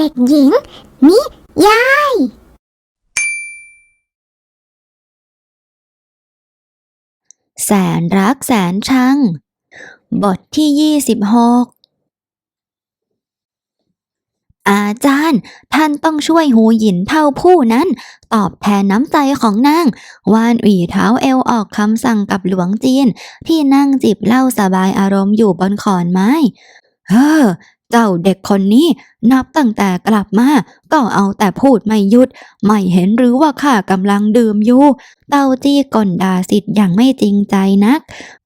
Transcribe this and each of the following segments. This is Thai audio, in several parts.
เด็กหญิง นิยาย แสนรักแสนชัง บทที่ยี่สิบหกอาจารย์ ท่านต้องช่วยหูหยินเท่าผู้นั้น ตอบแทนน้ำใจของนาง วานหวีเท้าเอวออกคำสั่งกับหลวงจีน ที่นั่งจิบเหล้าสบายอารมณ์อยู่บนขอนไม้ เฮ้อ เจ้าเด็กคนนี้นับตั้งแต่กลับมา ก็เอาแต่พูดไม่หยุด ไม่เห็นหรือว่าข้ากำลังดื่มอยู่ เต้าจี้ก่นด่าสิทธิ์อย่างไม่จริงใจนัก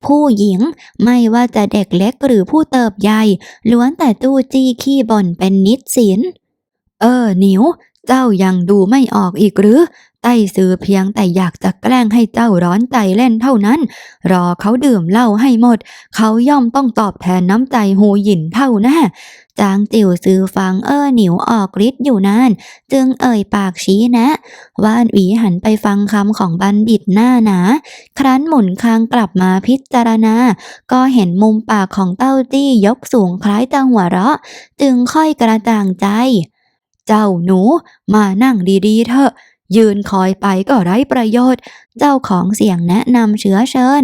ผู้หญิงไม่ว่าจะเด็กเล็กหรือผู้เติบใหญ่ ล้วนแต่จู้จี้ขี้บ่นเป็นนิดสิน เออหนิว เจ้ายังดูไม่ออกอีกหรือ ไต้ซื้อเพียงแต่อยากจะแกล้งให้เจ้าร้อนใจเล่นเท่านั้น รอเขาดื่มเหล้าให้หมด เขาย่อมต้องตอบแทนน้ำใจหูหยินเท่าแน่จางจิ๋วซื้อฟังเออหนิวออกฤทธิ์อยู่นาน จึงเอ่ยปากชี้แนะว่านหวีหันไปฟังคำของบัณฑิตหน้าหนา ครั้นหมุนคางกลับมาพิจารณา ก็เห็นมุมปากของเต้าจี้ยกสูงคล้ายจะหัวเราะ จึงค่อยกระจ่างใจ เจ้าหนูมานั่งดีๆเถอะ ยืนคอยไปก็ไร้ประโยชน์ เจ้าของเสียงแนะนำเชื้อเชิญ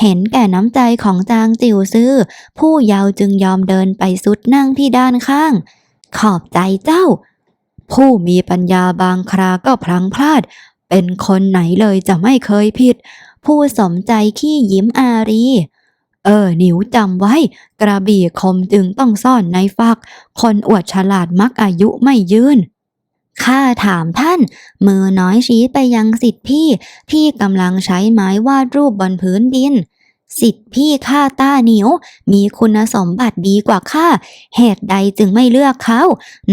เห็นแก่น้ำใจของจางจิ๋วซื้อ ผู้เยาวจึงยอมเดินไปสุดนั่งที่ด้านข้าง ขอบใจเจ้า ผู้มีปัญญาบางคราก็พลังพลาด เป็นคนไหนเลยจะไม่เคยผิด ผู้สมใจขี้ยิ้มอารี เออ หนิวจำไว้ กระบี่คมจึงต้องซ่อนในฟัก คนอวดฉลาดมักอายุไม่ยืนข้าถามท่าน มือน้อยชี้ไปยังสิทธิพี่ที่กำลังใช้ไม้วาดรูปบนพื้นดิน สิทธิพี่ข้าต้าเหนียว มีคุณสมบัติดีกว่าข้า เหตุใดจึงไม่เลือกเขา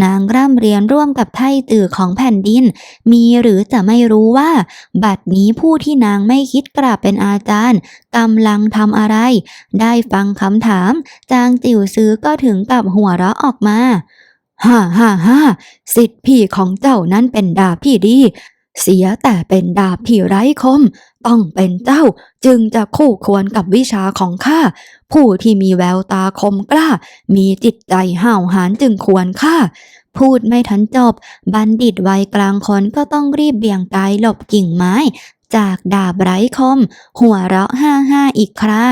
นางร่ำเรียนร่วมกับไทตื่อของแผ่นดิน มีหรือจะไม่รู้ว่า บัดนี้ผู้ที่นางไม่คิดกราบเป็นอาจารย์กำลังทำอะไร ได้ฟังคำถาม จางจิ๋วซื้อก็ถึงกับหัวเราะออกมา ฮ่าฮ่าฮ่าสิทธิพี่ของเจ้านั้นเป็นดาบที่ดี เสียแต่เป็นดาบที่ไร้คม ต้องเป็นเจ้าจึงจะคู่ควรกับวิชาของข้า ผู้ที่มีแววตาคมกล้า มีจิตใจห้าวหาญจึงควรค่าพูดไม่ทันจบ บัณฑิตวัยกลางคนก็ต้องรีบเบี่ยงกายหลบกิ่งไม้ จากดาบไร้คม หัวเราะห้าห้าอีกครา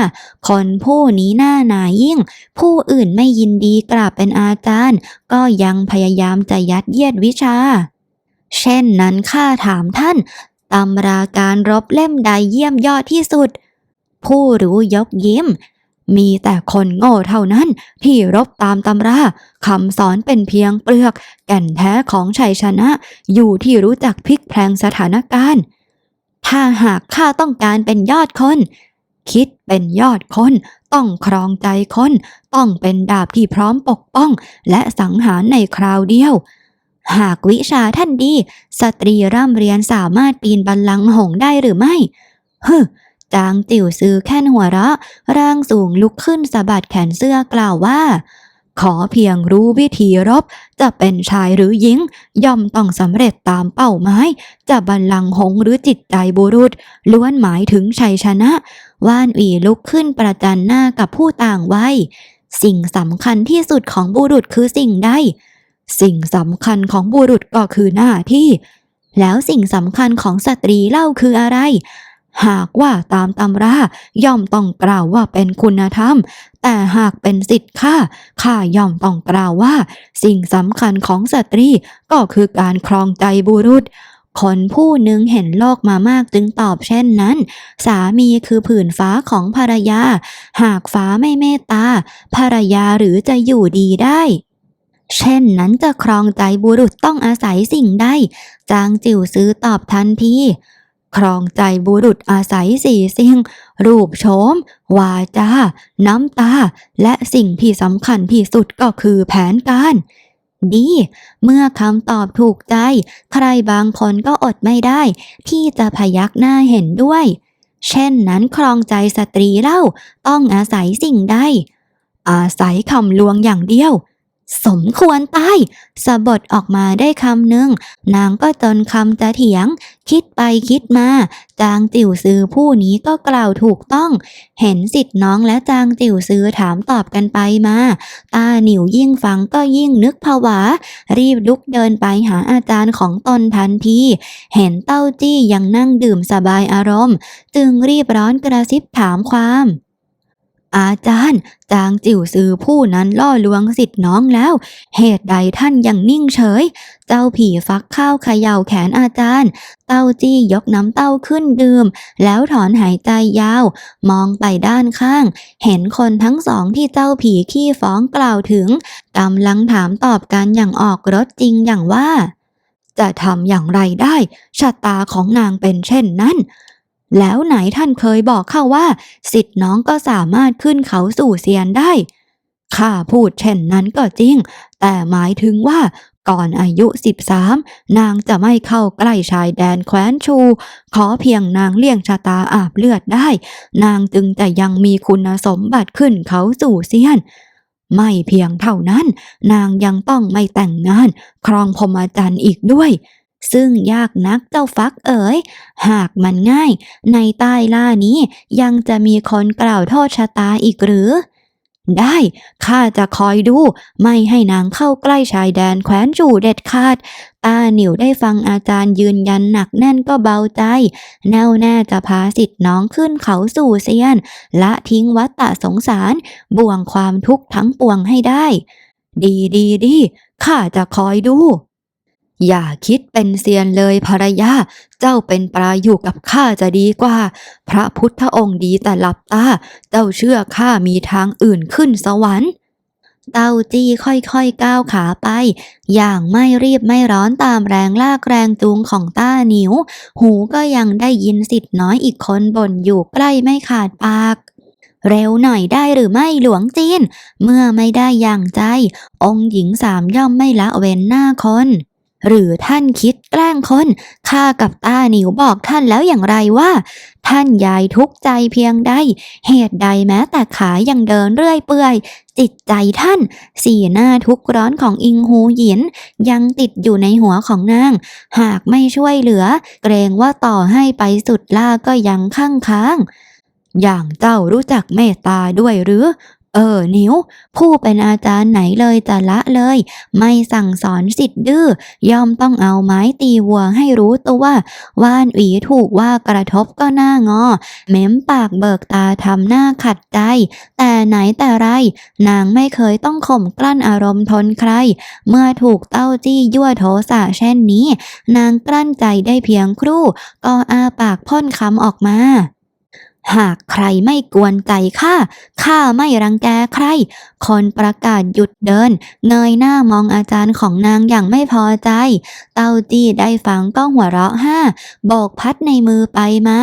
คนผู้นี้หน้าหนายิ่ง ผู้อื่นไม่ยินดีกราบเป็นอาจารย์ ก็ยังพยายามจะยัดเยียดวิชา เช่นนั้นข้าถามท่านตำราการรบเล่มใดเยี่ยมยอดที่สุด ผู้รู้ยกยิ้ม มีแต่คนโง่เท่านั้นที่รบตามตำราคำสอนเป็นเพียงเปลือก แก่นแท้ของชัยชนะ อยู่ที่รู้จักพลิกแพลงสถานการณ์ ถ้าหากข้าต้องการเป็นยอดคน คิดเป็นยอดคน ต้องครองใจคน ต้องเป็นดาบที่พร้อมปกป้อง และสังหารในคราวเดียว หากวิชาท่านดี สตรีร่ำเรียนสามารถปีนบัลลังหงได้หรือไม่ฮึจางจิ๋วซื้อแค่นหัวเราะ ร่างสูงลุกขึ้นสะบัดแขนเสื้อกล่าวว่า ขอเพียงรู้วิธีรบ จะเป็นชายหรือหญิง ย่อมต้องสำเร็จตามเป้าหมาย จะบัลลังหงหรือจิตใจบุรุษ ล้วนหมายถึงชัยชนะ ว่านหวีลุกขึ้นประจันหน้ากับผู้ต่างวัยสิ่งสำคัญที่สุดของบุรุษคือสิ่งใด สิ่งสำคัญของบุรุษก็คือหน้าที่ แล้วสิ่งสำคัญของสตรีเล่าคืออะไร หากว่าตามตำราย่อมต้องกล่าวว่าเป็นคุณธรรม แต่หากเป็นสิทธิ์ข้าข้าย่อมต้องกล่าวว่า สิ่งสำคัญของสตรีก็คือการครองใจบุรุษคนผู้หนึ่งเห็นโลกมามากจึงตอบเช่นนั้น สามีคือผืนฟ้าของภรรยา หากฟ้าไม่เมตตาภรรยาหรือจะอยู่ดีได้ เช่นนั้นจะครองใจบุรุษต้องอาศัยสิ่งใดจางจิ๋วซื้อตอบทันทีครองใจบุรุษอาศัยสี่สิ่ง รูปโฉม วาจา น้ำตา และสิ่งที่สำคัญที่สุดก็คือแผนการ ดี เมื่อคำตอบถูกใจ ใครบางคนก็อดไม่ได้ ที่จะพยักหน้าเห็นด้วย เช่นนั้นครองใจสตรีเล่า ต้องอาศัยสิ่งใด อาศัยคำลวงอย่างเดียว สมควรตายสะบดออกมาได้คำหนึ่ง นางก็จนคำจะเถียง คิดไปคิดมา จางจิ๋วซือผู้นี้ก็กล่าวถูกต้อง เห็นสิทธิ์น้องและจางจิ๋วซือถามตอบกันไปมา ตาหนิวยิ่งฟังก็ยิ่งนึกผวา รีบลุกเดินไปหาอาจารย์ของตนทันที เห็นเต้าจี้ยังนั่งดื่มสบายอารมณ์ จึงรีบร้อนกระซิบถามความ อาจารย์ จางจิ๋วซือผู้นั้นล่อลวงสิทธิ์น้องแล้ว เหตุใดท่านยังนิ่งเฉย เจ้าผีฟักข้าวเขย่าแขนอาจารย์ เต้าจี้ยกน้ำเต้าขึ้นดื่ม แล้วถอนหายใจยาว มองไปด้านข้าง เห็นคนทั้งสองที่เจ้าผีขี้ฟ้องกล่าวถึงกำลังถามตอบกันอย่างออกรถจริงอย่างว่า จะทำอย่างไรได้ชะตาของนางเป็นเช่นนั้น แล้วไหนท่านเคยบอกข้าว่า สิทธิ์น้องก็สามารถขึ้นเขาสู่เซียนได้ ข้าพูดเช่นนั้นก็จริง แต่หมายถึงว่าก่อนอายุ13นางจะไม่เข้าใกล้ชายแดนแคว้นชู ขอเพียงนางเลี่ยงชะตาอาบเลือดได้ นางจึงจะยังมีคุณสมบัติขึ้นเขาสู่เซียน ไม่เพียงเท่านั้น นางยังต้องไม่แต่งงาน ครองพรหมจรรย์อีกด้วย ซึ่งยากนักเจ้าฟักเอ๋ย หากมันง่าย ในใต้ล่านี้ยังจะมีคนกล่าวโทษชะตาอีกหรือ ได้ข้าจะคอยดู ไม่ให้นางเข้าใกล้ชายแดนแคว้นจู่เด็ดขาด ตาหนิวได้ฟังอาจารย์ยืนยันหนักแน่นก็เบาใจ แน่วแน่จะพาสิทธิ์น้องขึ้นเขาสู่เซียน ละทิ้งวัฏฏะสงสาร บ่วงความทุกข์ทั้งปวงให้ได้ ดีดีดีข้าจะคอยดู อย่าคิดเป็นเซียนเลยภรรยา เจ้าเป็นปลาอยู่กับข้าจะดีกว่า พระพุทธองค์ดีแต่หลับตา เจ้าเชื่อข้ามีทางอื่นขึ้นสวรรค์ เต้าจี้ค่อยๆก้าวขาไป อย่างไม่รีบไม่ร้อนตามแรงลากแรงจูงของต้าหนิว หูก็ยังได้ยินสิทธิ์น้อยอีกคนบ่นอยู่ใกล้ไม่ขาดปากเร็วหน่อยได้หรือไม่หลวงจีน เมื่อไม่ได้อย่างใจ องค์หญิงสามย่อมไม่ละเว้นหน้าคน หรือท่านคิดแกล้งคนข้ากับตาหนิวบอกท่านแล้วอย่างไรว่า ท่านยายทุกใจเพียงใด เหตุใดแม้แต่ขายังเดินเรื่อยเปื่อย จิตใจท่าน สีหน้าทุกร้อนของอิงหูหยิน ยังติดอยู่ในหัวของนาง หากไม่ช่วยเหลือ เกรงว่าต่อให้ไปสุดล่าก็ยังข้างค้าง อย่างเจ้ารู้จักเมตตาด้วยหรือ เออ นิ้ว ผู้เป็นอาจารย์ไหนเลยจะละเลย ไม่สั่งสอนสิทธิ์ดื้อย่อมต้องเอาไม้ตีวัวให้รู้ตัวว่านหวีถูกว่ากระทบก็หน้างอ เม้มปากเบิกตาทำหน้าขัดใจ แต่ไหนแต่ไร นางไม่เคยต้องข่มกลั้นอารมณ์ทนใคร เมื่อถูกเต้าจี้ยั่วโทสะเช่นนี้ นางกลั้นใจได้เพียงครู่ ก็อาปากพ่นคำออกมา หากใครไม่กวนใจข้า ข้าไม่รังแกใคร คนประกาศหยุดเดิน เงยหน้ามองอาจารย์ของนางอย่างไม่พอใจ เต้าจี้ได้ฟังก็หัวเราะห้า โบกพัดในมือไปมา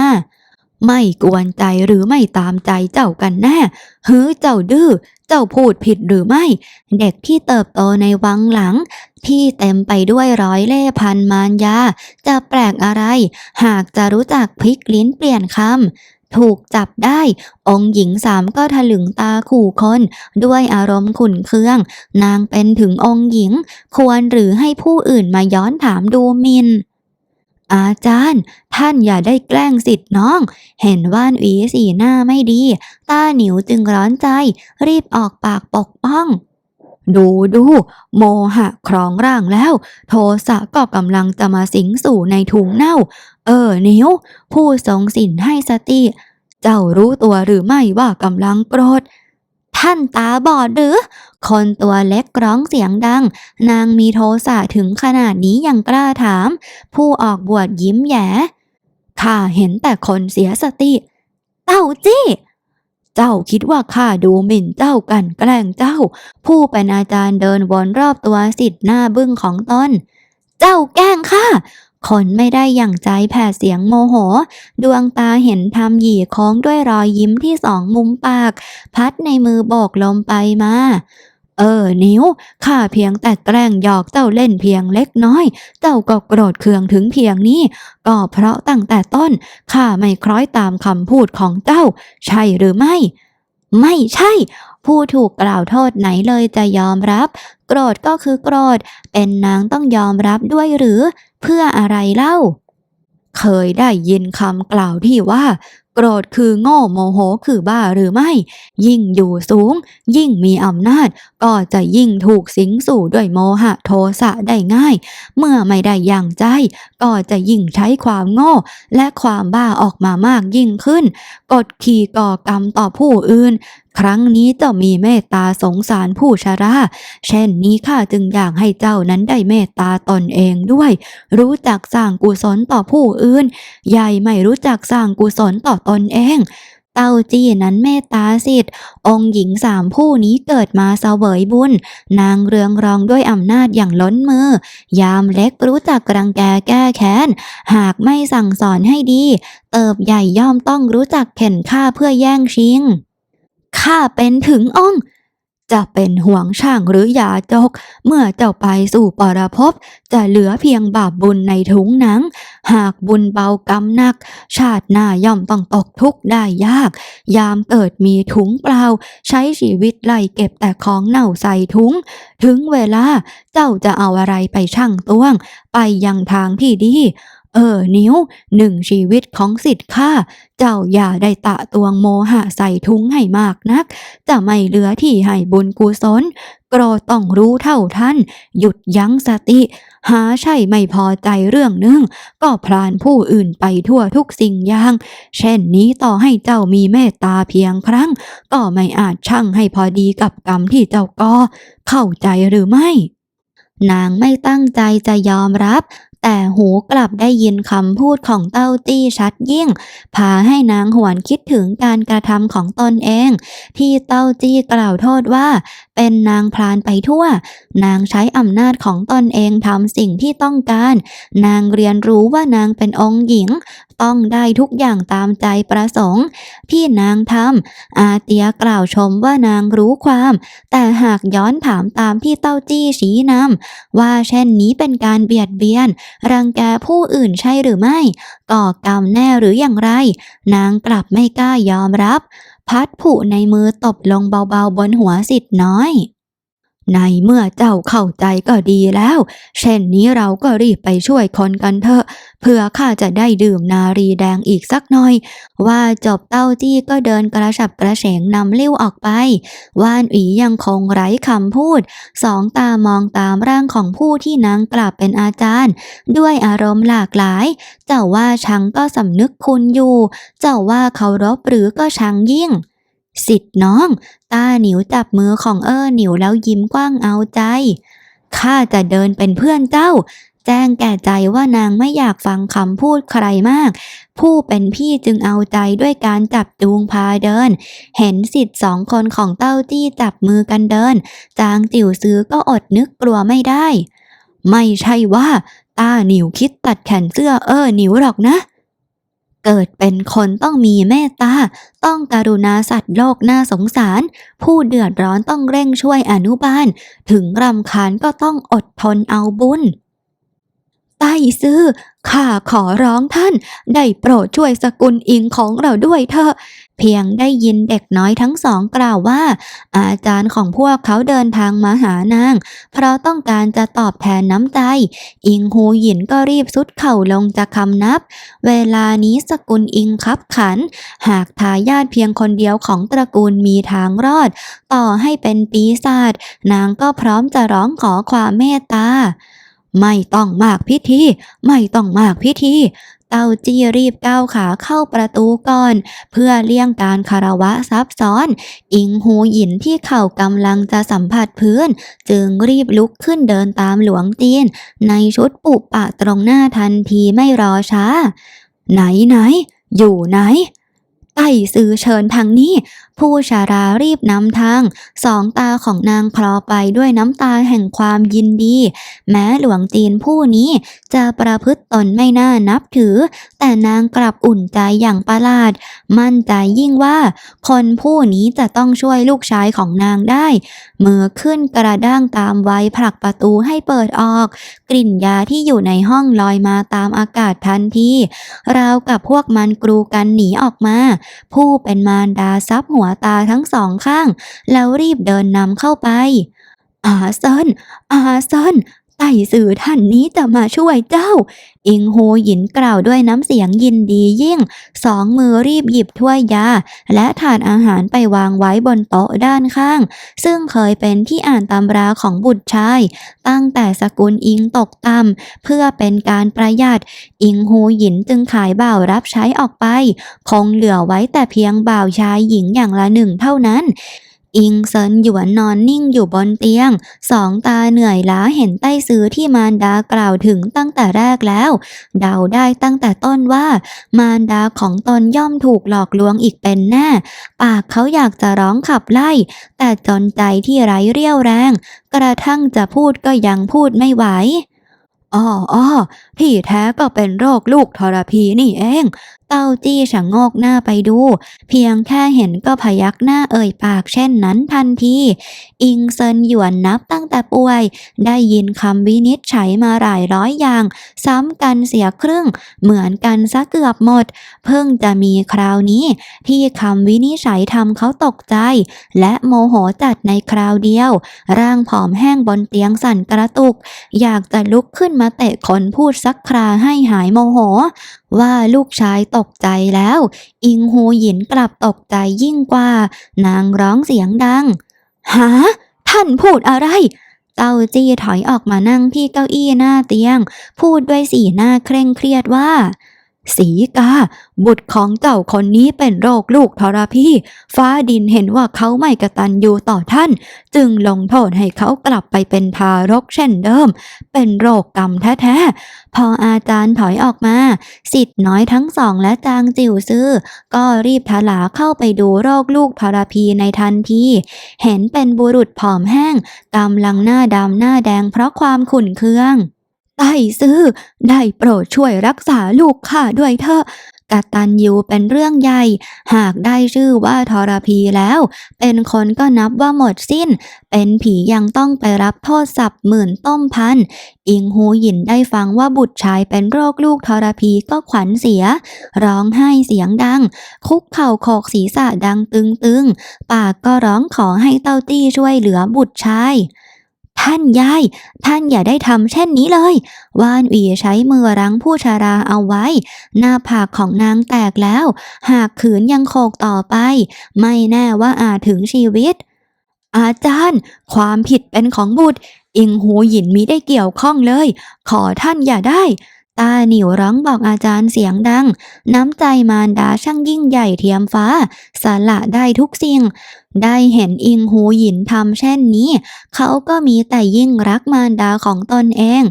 ไม่กวนใจหรือไม่ตามใจเจ้ากันแน่ฮือเจ้าดื้อ เจ้าพูดผิดหรือไม่ เด็กที่เติบโตในวังหลัง ที่เต็มไปด้วยร้อยเล่พันมารยา จะแปลกอะไร หากจะรู้จักพลิกลิ้นเปลี่ยนคำถูกจับได้ องค์หญิงสามก็ถลึงตาขู่คน ด้วยอารมณ์ขุนเคือง นางเป็นถึงองค์หญิง ควรหรือให้ผู้อื่นมาย้อนถามดูมิน อาจารย์ ท่านอย่าได้แกล้งสิทธิ์น้อง เห็นว่านหวีสีหน้าไม่ดี ตาหนิวจึงร้อนใจ รีบออกปากปกป้อง ดูดู โมหะครองร่างแล้ว โทสะก็กำลังจะมาสิงสู่ในถุงเน่า เออนิ้ว ผู้ทรงสินให้สติ เจ้ารู้ตัวหรือไม่ว่ากำลังโกรธ ท่านตาบอดหรือ คนตัวเล็กร้องเสียงดัง นางมีโทสะถึงขนาดนี้ยังกล้าถาม ผู้ออกบวชยิ้มแย้ข้าเห็นแต่คนเสียสติ เต้าจี้ เจ้าคิดว่าข้าดูหมิ่นเจ้ากันแกล้งเจ้า ผู้เป็นอาจารย์เดินวนรอบตัวสิทธิ์หน้าบึ้งของตน เจ้าแกล้งข้าคนไม่ได้อย่างใจแผ่เสียงโมโห ดวงตาเห็นทำหยี่ค้องด้วยรอยยิ้มที่สองมุมปาก พัดในมือโบกลมไปมา เออ นิ้ว ข้าเพียงแต่แกล้งหยอกเจ้าเล่นเพียงเล็กน้อย เจ้าก็โกรธเคืองถึงเพียงนี้ ก็เพราะตั้งแต่ต้น ข้าไม่คล้อยตามคำพูดของเจ้า ใช่หรือไม่ ไม่ใช่ ผู้ถูกกล่าวโทษไหนเลยจะยอมรับ โกรธก็คือโกรธ เป็นนางต้องยอมรับด้วยหรือ เพื่ออะไรเล่า เคยได้ยินคำกล่าวที่ว่า โกรธคือโง่โมโหคือบ้าหรือไม่ ยิ่งอยู่สูง ยิ่งมีอำนาจ ก็จะยิ่งถูกสิงสู่ด้วยโมหะโทสะได้ง่าย เมื่อไม่ได้อย่างใจ ก็จะยิ่งใช้ความโง่ และความบ้าออกมามากยิ่งขึ้น กดขี่ก่อกรรมต่อผู้อื่น ครั้งนี้เจ้ามีเมตตาสงสารผู้ชราเช่นนี้ข้าจึงอยากให้เจ้านั้นได้เมตตาตนเองด้วย รู้จักสร้างกุศลต่อผู้อื่นยายไม่รู้จักสร้างกุศลต่อตนเองเต้าจี้นั้นเมตตาสิทธิ์องค์หญิงสามผู้นี้เกิดมาเสวยบุญ นางเรืองรองด้วยอำนาจอย่างล้นมือ ยามเล็กรู้จักรังแกแก้แค้น หากไม่สั่งสอนให้ดี เติบใหญ่ย่อมต้องรู้จักเข็นฆ่าเพื่อแย่งชิง ข้าเป็นถึงองค์จะเป็นห่วงช่างหรือยาจก เมื่อเจ้าไปสู่ปรภพจะเหลือเพียงบาปบุญในถุงหนัง หากบุญเบากรรมหนัก ชาติหน้าย่อมต้องตกทุกข์ได้ยาก ยามเกิดมีถุงเปล่า ใช้ชีวิตไล่เก็บแต่ของเน่าใส่ถุง ถึงเวลาเจ้าจะเอาอะไรไปชั่งตวง ไปยังทางที่ดี เออนิ้วหนึ่งชีวิตของสิทธิ์ข้าเจ้าอย่าได้ตะตวงโมหะใส่ทุ้งให้มากนัก จะไม่เหลือที่ให้บุญกุศลโกรธต้องรู้เท่าท่าน หยุดยั้งสติ หาใช่ไม่พอใจเรื่องหนึ่งก็พรานผู้อื่นไปทั่วทุกสิ่งอย่าง เช่นนี้ต่อให้เจ้ามีเมตตาเพียงครั้ง ก็ไม่อาจชั่งให้พอดีกับกรรมที่เจ้าก่อเข้าใจหรือไม่นางไม่ตั้งใจจะยอมรับ แต่หูกลับได้ยินคำพูดของเต้าตี้ชัดยิ่ง พาให้นางหวนคิดถึงการกระทำของตนเอง ที่เต้าจี้กล่าวโทษว่า เป็นนางพรานไปทั่ว นางใช้อำนาจของตนเองทำสิ่งที่ต้องการ นางเรียนรู้ว่านางเป็นองค์หญิง ต้องได้ทุกอย่างตามใจประสงค์ ที่นางทำอาเตียกล่าวชมว่านางรู้ความ แต่หากย้อนถามตามที่เต้าจี้ชี้นำว่าเช่นนี้เป็นการเบียดเบียนรังแกผู้อื่นใช่หรือไม่ ก่อกรรมแน่หรืออย่างไร นางกลับไม่กล้ายอมรับ พัดผูในมือตบลงเบาๆบนหัวสิทธิ์น้อย ในเมื่อเจ้าเข้าใจก็ดีแล้ว เช่นนี้เราก็รีบไปช่วยคนกันเถอะ เพื่อข้าจะได้ดื่มนารีแดงอีกสักหน่อย ว่าจบเต้าจี้ก็เดินกระฉับกระเฉงนำเลิ้ยวออกไป ว่านอียังคงไร้คำพูด สองตามองตามร่างของผู้ที่นางกลับเป็นอาจารย์ ด้วยอารมณ์หลากหลาย เจ้าว่าชังก็สำนึกคุณอยู่ เจ้าว่าเคารพหรือก็ชังยิ่ง สิทธิ์น้อง ตาหนิวจับมือของเออหนิวแล้วยิ้มกว้างเอาใจ ข้าจะเดินเป็นเพื่อนเจ้า แจ้งแก่ใจว่านางไม่อยากฟังคำพูดใครมาก ผู้เป็นพี่จึงเอาใจด้วยการจับจูงพาเดิน เห็นสิทธิ์สองคนของเต้าจี้จับมือกันเดิน จางจิ๋วซื้อก็อดนึกกลัวไม่ได้ ไม่ใช่ว่า ตาหนิวคิดตัดแขนเสื้อเออหนิวหรอกนะ เกิดเป็นคนต้องมีเมตตา ต้องการุณาสัตว์โลกน่าสงสาร ผู้เดือดร้อนต้องเร่งช่วยอนุบาล ถึงรำคาญก็ต้องอดทนเอาบุญ ไต้ซื่อข้าขอร้องท่าน ได้โปรดช่วยสกุลอิงของเราด้วยเถอะ เพียงได้ยินเด็กน้อยทั้งสองกล่าวว่า อาจารย์ของพวกเขาเดินทางมาหานาง เพราะต้องการจะตอบแทนน้ำใจ อิงหูหยินก็รีบสุดเข่าลงจะคำนับ เวลานี้สกุลอิงคับขัน หากทายาทเพียงคนเดียวของตระกูลมีทางรอด ต่อให้เป็นปีศาจนางก็พร้อมจะร้องขอความเมตตา ไม่ต้องมากพิธี ไม่ต้องมากพิธีเต้าจี้รีบก้าวขาเข้าประตูก่อน เพื่อเลี่ยงการคารวะซับซ้อน อิงหูหยินที่เข่ากำลังจะสัมผัสพื้น จึงรีบลุกขึ้นเดินตามหลวงจีน ในชุดปุปะตรงหน้าทันทีไม่รอช้า ไหนไหน อยู่ไหนไต่สื่อเชิญทางนี้ผู้ชารารีบนำทาง สองตาของนางคลอไปด้วยน้ำตาแห่งความยินดี แม้หลวงจีนผู้นี้จะประพฤติตนไม่น่านับถือ แต่นางกลับอุ่นใจอย่างประหลาด มั่นใจยิ่งว่า คนผู้นี้จะต้องช่วยลูกชายของนางได้ มือขึ้นกระด้างตามไว้ผลักประตูให้เปิดออก กลิ่นยาที่อยู่ในห้องลอยมาตามอากาศทันทีราวกับพวกมันกรูกันหนีออกมา ผู้เป็นมารดาซับหัวตาทั้งสองข้าง แล้วรีบเดินนำเข้าไป อาเซนอาเซน ต่สื่อท่านนี้จะมาช่วยเจ้า อิงโฮหยินกล่าวด้วยน้ำเสียงยินดียิ่ง สองมือรีบหยิบถ้วยยา และถาดอาหารไปวางไว้บนโต๊ะด้านข้าง ซึ่งเคยเป็นที่อ่านตำราของบุตรชาย ตั้งแต่สกุลอิงตกต่ำเพื่อเป็นการประหยัด อิงฮูหยินจึงขายบ่าวรับใช้ออกไป คงเหลือไว้แต่เพียงบ่าวชายหญิงอย่างละหนึ่งเท่านั้น อิงเซินหยวนนอนนิ่งอยู่บนเตียง สองตาเหนื่อยล้าเห็นใต้ซื้อที่มารดากล่าวถึงตั้งแต่แรกแล้ว เดาได้ตั้งแต่ต้นว่า มารดาของตนย่อมถูกหลอกลวงอีกเป็นแน่ ปากเขาอยากจะร้องขับไล่ แต่จนใจที่ไร้เรี่ยวแรง กระทั่งจะพูดก็ยังพูดไม่ไหวอ้ออ้อที่แท้ก็เป็นโรคลูกทรพีนี่เองเต้าจี้ชะโงกหน้าไปดู เพียงแค่เห็นก็พยักหน้าเอ่ยปากเช่นนั้นทันที อิงเซินหยวนนับตั้งแต่ป่วย ได้ยินคำวินิจฉัยมาหลายร้อยอย่าง ซ้ำกันเสียครึ่ง เหมือนกันซะเกือบหมด เพิ่งจะมีคราวนี้ ที่คำวินิจฉัยทำเขาตกใจ และโมโหจัดในคราวเดียว ร่างผอมแห้งบนเตียงสั่นกระตุก อยากจะลุกขึ้นมาเตะคนพูดสักคราให้หายโมโห ว่าลูกชายตกใจแล้ว อิงฮูหยินกลับตกใจยิ่งกว่า นางร้องเสียงดังหาท่านพูดอะไร เต้าจี้ถอยออกมานั่งที่เก้าอี้หน้าเตียง พูดด้วยสีหน้าเคร่งเครียดว่า สีกา บุตรของเจ้าคนนี้เป็นโรคลูกทรพีฟ้าดินเห็นว่าเขาไม่กระตันอยู่ต่อท่าน จึงลงโทษให้เขากลับไปเป็นทารกเช่นเดิม เป็นโรคกรรมแท้ๆ พออาจารย์ถอยออกมา สิทธิ์น้อยทั้งสองและจางจิ๋วซื่อ ก็รีบทลาเข้าไปดูโรคลูกทรพีในทันที เห็นเป็นบุรุษผอมแห้งกำลังหน้าดำหน้าแดงเพราะความขุ่นเคือง ไต้ซื่อได้โปรดช่วยรักษาลูกข้าด้วยเถอะกตัญญูเป็นเรื่องใหญ่ หากได้ชื่อว่าทรพีแล้ว เป็นคนก็นับว่าหมดสิ้น เป็นผียังต้องไปรับโทษสับหมื่นต้มพัน อิงหูหยินได้ฟังว่าบุตรชายเป็นโรคลูกทรพีก็ขวัญเสีย ร้องไห้เสียงดัง คุกเข่าโขกศีรษะดังตึงๆ ปากก็ร้องขอให้เต้าตี้ช่วยเหลือบุตรชาย ท่านยาย ท่านอย่าได้ทำเช่นนี้เลยว่านหวีใช้มือรั้งผู้ชาราเอาไว้ หน้าผากของนางแตกแล้ว หากขืนยังโขกต่อไป ไม่แน่ว่าอาจถึงชีวิต อาจารย์ ความผิดเป็นของบุตร อิงหูหยินมิได้เกี่ยวข้องเลย ขอท่านอย่าได้ ตาหนิวร้องบอกอาจารย์เสียงดัง น้ำใจมารดาช่างยิ่งใหญ่เทียมฟ้า สละได้ทุกสิ่ง ได้เห็นอิงหูหยินทำเช่นนี้ เขาก็มีแต่ยิ่งรักมารดาของตนเอง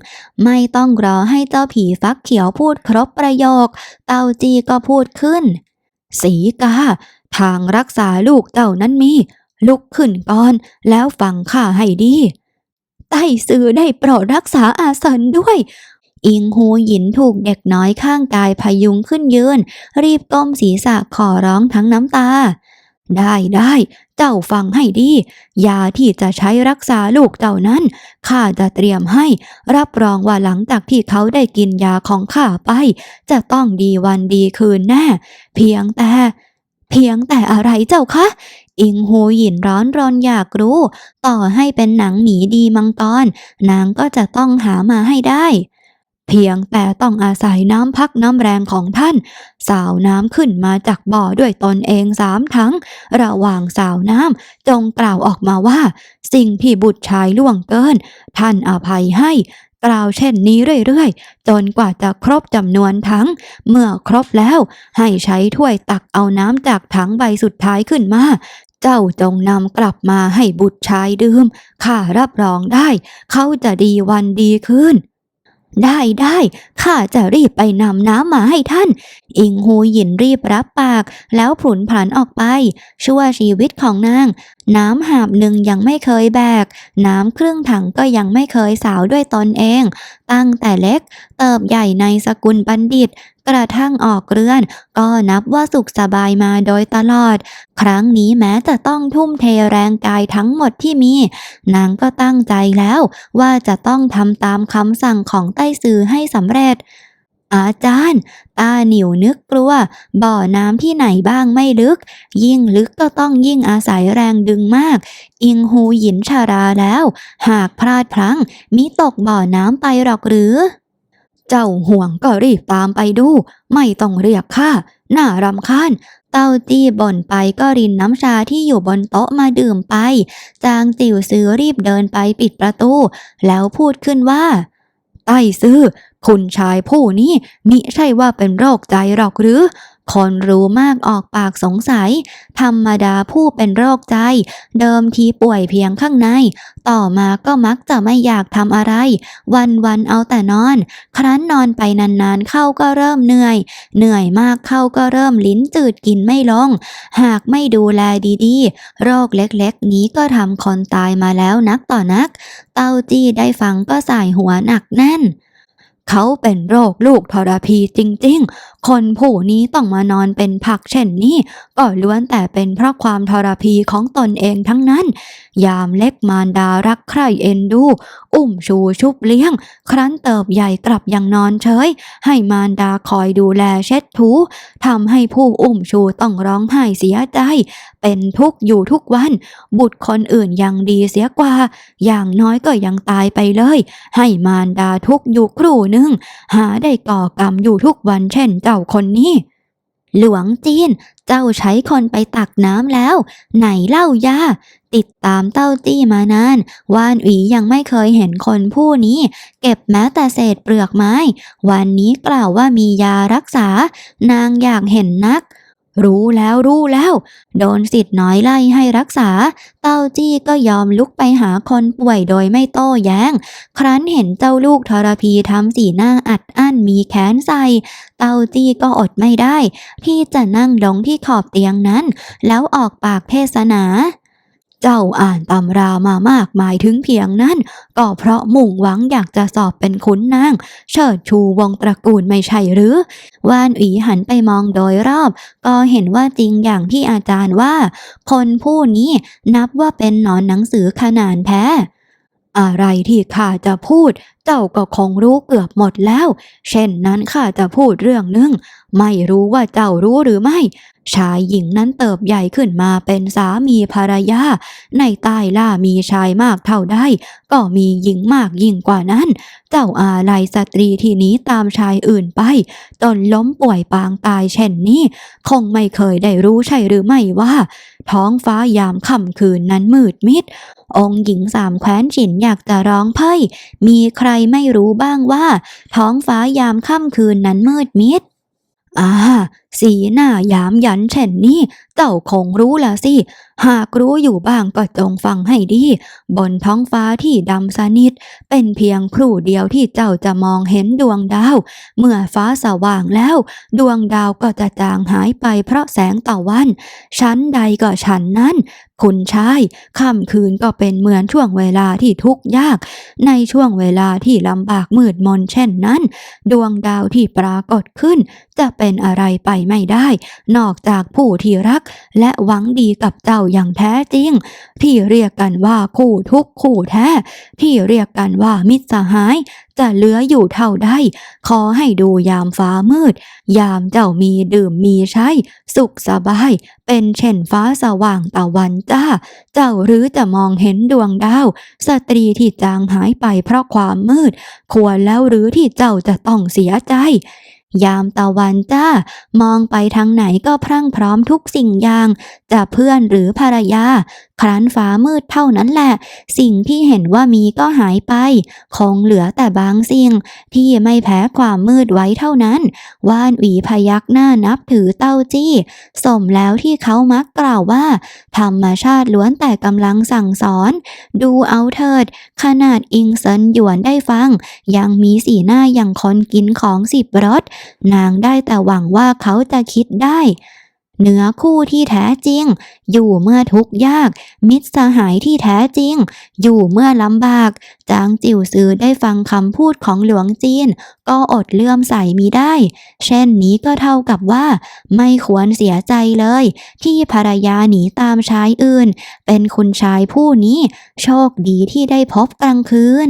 ไม่ต้องรอให้เจ้าผีฟักเขียวพูดครบประโยค เต้าจีก็พูดขึ้น สีกา ทางรักษาลูกเจ้านั้นมี ลุกขึ้นก่อน แล้วฟังข้าให้ดีไต้ซื้อได้โปรดรักษาอาสนด้วย อิงหูหยินถูกเด็กน้อยข้างกายพยุงขึ้นยืน รีบก้มศีรษะขอร้องทั้งน้ำตา ได้ได้เจ้าฟังให้ดียาที่จะใช้รักษาลูกเจ้านั้นข้าจะเตรียมให้ รับรองว่าหลังจากที่เขาได้กินยาของข้าไป จะต้องดีวันดีคืนแน่ เพียงแต่ เพียงแต่อะไรเจ้าคะอิงหูหยินร้อนรนอยากรู้ ต่อให้เป็นหนังหมีดีมังกรนางก็จะต้องหามาให้ได้ เพียงแต่ต้องอาศัยน้ำพักน้ำแรงของท่าน สาวน้ำขึ้นมาจากบ่อด้วยตนเองสามทั้ง ระหว่างสาวน้ำจงกล่าวออกมาว่า สิ่งที่บุตรชายล่วงเกิน ท่านอภัยให้กล่าวเช่นนี้เรื่อยๆ จนกว่าจะครบจำนวนทั้งเมื่อครบแล้ว ให้ใช้ถ้วยตักเอาน้ำจากถังใบสุดท้ายขึ้นมา เจ้าจงนำกลับมาให้บุตรชายดื่ม ข้ารับรองได้ เขาจะดีวันดีขึ้น ได้ได้ข้าจะรีบไปนำน้ำมาให้ท่าน อิงหูหยินรีบรับปาก แล้วผุนผันออกไป ชั่วชีวิตของนาง น้ำหาบหนึ่งยังไม่เคยแบก น้ำครึ่งถังก็ยังไม่เคยสาวด้วยตนเอง ตั้งแต่เล็ก เติบใหญ่ในสกุลบัณฑิต กระทั่งออกเรือน ก็นับว่าสุขสบายมาโดยตลอด ครั้งนี้แม้จะต้องทุ่มเทแรงกายทั้งหมดที่มี นางก็ตั้งใจแล้วว่าจะต้องทำตามคำสั่งของใต้ซือให้สำเร็จอาจารย์ ตาหนิวนึกกลัว บ่อน้ำที่ไหนบ้างไม่ลึก ยิ่งลึกก็ต้องยิ่งอาศัยแรงดึงมาก อิงหูหยินชาราแล้ว หากพลาดพลั้งมิตกบ่อน้ำไปหรอกหรือ เจ้าห่วงก็รีบตามไปดู ไม่ต้องเรียกข้าน่ารำคาญ เต้าจี้บ่นไปก็รินน้ำชาที่อยู่บนโต๊ะมาดื่มไป จางจิ๋วซื้อรีบเดินไปปิดประตู แล้วพูดขึ้นว่า ไต้ซื้อ คุณชายผู้นี้มิใช่ว่าเป็นโรคใจหรอกหรือ คนรู้มากออกปากสงสัย ธรรมดาผู้เป็นโรคใจ เดิมทีป่วยเพียงข้างใน ต่อมาก็มักจะไม่อยากทำอะไร วันวันเอาแต่นอน ครั้นนอนไปนานๆเข้าก็เริ่มเหนื่อย เหนื่อยมากเข้าก็เริ่มลิ้นจืดกินไม่ลง หากไม่ดูแลดีๆ โรคเล็กๆ นี้ก็ทำคนตายมาแล้วนักต่อนัก เต้าจี้ได้ฟังก็สายหัวหนักแน่นเขาเป็นโรคลูกทรพีจริง ๆ คนผู้นี้ต้องมานอนเป็นผักเช่นนี้ ก็ล้วนแต่เป็นเพราะความทรพีของตนเองทั้งนั้น ยามเล็กมารดารักใคร่เอ็นดู อุ้มชูชุบเลี้ยง ครั้นเติบใหญ่กลับยังนอนเฉย ให้มารดาคอยดูแลเช็ดถูทำให้ผู้อุ้มชูต้องร้องไห้เสียใจ เป็นทุกข์อยู่ทุกวัน บุตรคนอื่นยังดีเสียกว่า อย่างน้อยก็ยังตายไปเลย ให้มารดาทุกข์อยู่ครู่หนึ่งหาได้ก่อกรรมอยู่ทุกวันเช่นเจ้าคนนี้ หลวงจีน เจ้าใช้คนไปตักน้ำแล้ว ไหนเล่ายาติดตามเต้าจี้มานาน วานหวียังไม่เคยเห็นคนผู้นี้ เก็บแม้แต่เศษเปลือกไม้ วันนี้กล่าวว่ามียารักษา นางอยากเห็นนัก รู้แล้วรู้แล้ว โดนสิทธิ์น้อยไล่ให้รักษา เต้าจี้ก็ยอมลุกไปหาคนป่วยโดยไม่โต้แย้ง ครั้นเห็นเจ้าลูกทรพีทำสีหน้าอัดอั้นมีแค้นใส่เต้าจี้ก็อดไม่ได้ ที่จะนั่งลงที่ขอบเตียงนั้น แล้วออกปากเทศนา เจ้าอ่านตำรามามากมายถึงเพียงนั้น ก็เพราะมุ่งหวังอยากจะสอบเป็นขุนนาง เชิดชูวงตระกูลไม่ใช่หรือ ว่านอีหันไปมองโดยรอบ ก็เห็นว่าจริงอย่างที่อาจารย์ว่า คนผู้นี้นับว่าเป็นหนอนหนังสือขนาดแท้อะไรที่ข้าจะพูดเจ้าก็คงรู้เกือบหมดแล้ว เช่นนั้นข้าจะพูดเรื่องหนึ่งไม่รู้ว่าเจ้ารู้หรือไม่ ชายหญิงนั้นเติบใหญ่ขึ้นมาเป็นสามีภรรยา ในใต้ล่ามีชายมากเท่าใดก็มีหญิงมากยิ่งกว่านั้น เจ้าอาลัยสตรีที่นี้ตามชายอื่นไป จนล้มป่วยปางตายเช่นนี้ คงไม่เคยได้รู้ใช่หรือไม่ว่า ท้องฟ้ายามค่ำคืนนั้นมืดมิด องค์หญิงสามแคว้นฉินอยากจะร้องไพ่มีใครไม่รู้บ้างว่า ท้องฟ้ายามค่ำคืนนั้นมืดมิดอ่า สีหน้ายามยันเช่นนี้ เจ้าคงรู้ละสิ หากรู้อยู่บ้างก็จงฟังให้ดี บนท้องฟ้าที่ดำสนิท เป็นเพียงครู่เดียวที่เจ้าจะมองเห็นดวงดาว เมื่อฟ้าสว่างแล้ว ดวงดาวก็จะจางหายไปเพราะแสงตะวัน ชั้นใดก็ชั้นนั้น คุณชายค่ำคืนก็เป็นเหมือนช่วงเวลาที่ทุกข์ยาก ในช่วงเวลาที่ลำบากมืดมนเช่นนั้น ดวงดาวที่ปรากฏขึ้น จะเป็นอะไรไปไม่ได้ นอกจากผู้ที่รัก และหวังดีกับเจ้าอย่างแท้จริง ที่เรียกกันว่าคู่ทุกข์คู่แท้ ที่เรียกกันว่ามิตรสหาย จะเหลืออยู่เท่าใดขอให้ดูยามฟ้ามืด ยามเจ้ามีดื่มมีใช้ สุขสบาย เป็นเช่นฟ้าสว่างตะวันจ้า เจ้าหรือจะมองเห็นดวงดาว สตรีที่จางหายไปเพราะความมืด ควรแล้วหรือที่เจ้าจะต้องเสียใจ ยามตะวันจ้า มองไปทางไหนก็พรั่งพร้อมทุกสิ่งอย่าง จะเพื่อนหรือภรรยา ครั้นฟ้ามืดเท่านั้นแหละ สิ่งที่เห็นว่ามีก็หายไป คงเหลือแต่บางสิ่ง ที่ไม่แพ้ความมืดไว้เท่านั้น ว่านหวีพยักหน้านับถือเต้าจี้ สมแล้วที่เขามักกล่าวว่า ธรรมชาติล้วนแต่กำลังสั่งสอน ดูเอาเถิด ขนาดอิงเซินหยวนได้ฟัง ยังมีสีหน้าอย่างคนกินของสิบรสนางได้แต่หวังว่าเขาจะคิดได้เนื้อคู่ที่แท้จริง อยู่เมื่อทุกยาก มิตรสหายที่แท้จริง อยู่เมื่อลำบาก จางจิ๋วซือได้ฟังคำพูดของหลวงจีน ก็อดเลื่อมใสมิได้ เช่นนี้ก็เท่ากับว่า ไม่ควรเสียใจเลย ที่ภรรยาหนีตามชายอื่น เป็นคุณชายผู้นี้ โชคดีที่ได้พบกลางคืน